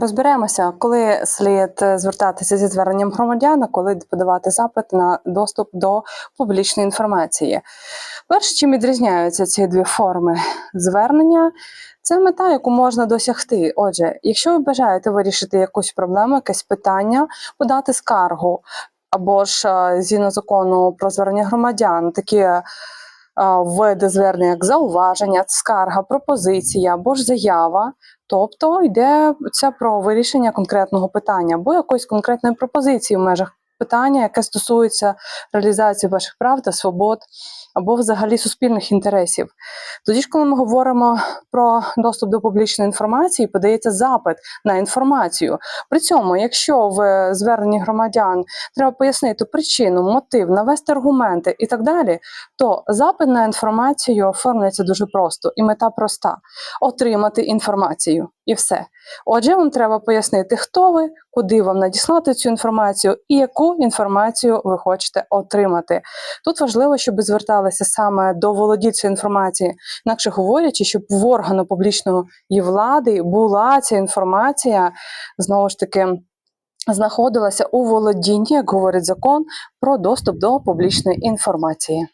Розберемося, коли слід е, звертатися зі зверненням громадян, коли подавати запит на доступ до публічної інформації. Перше, чим відрізняються ці дві форми звернення, це мета, яку можна досягти. Отже, якщо ви бажаєте вирішити якусь проблему, якесь питання, подати скаргу, або ж е, згідно закону про звернення громадян, такі е, звернення, як зауваження, скарга, пропозиція або ж заява. Тобто йде це про вирішення конкретного питання або якоїсь конкретної пропозиції в межах питання, яке стосується реалізації ваших прав та свобод, або взагалі суспільних інтересів. Тоді ж, коли ми говоримо про доступ до публічної інформації, подається запит на інформацію. При цьому, якщо в зверненні громадян треба пояснити причину, мотив, навести аргументи і так далі, то запит на інформацію оформлюється дуже просто, і мета проста отримати інформацію і все. Отже, вам треба пояснити, хто ви, куди вам надіслати цю інформацію і яку інформацію ви хочете отримати. Тут важливо, щоб зверталися саме до володільця інформації, інакше говорячи, щоб в органу публічної влади була ця інформація знову ж таки. Знаходилася у володінні, як говорить закон, про доступ до публічної інформації.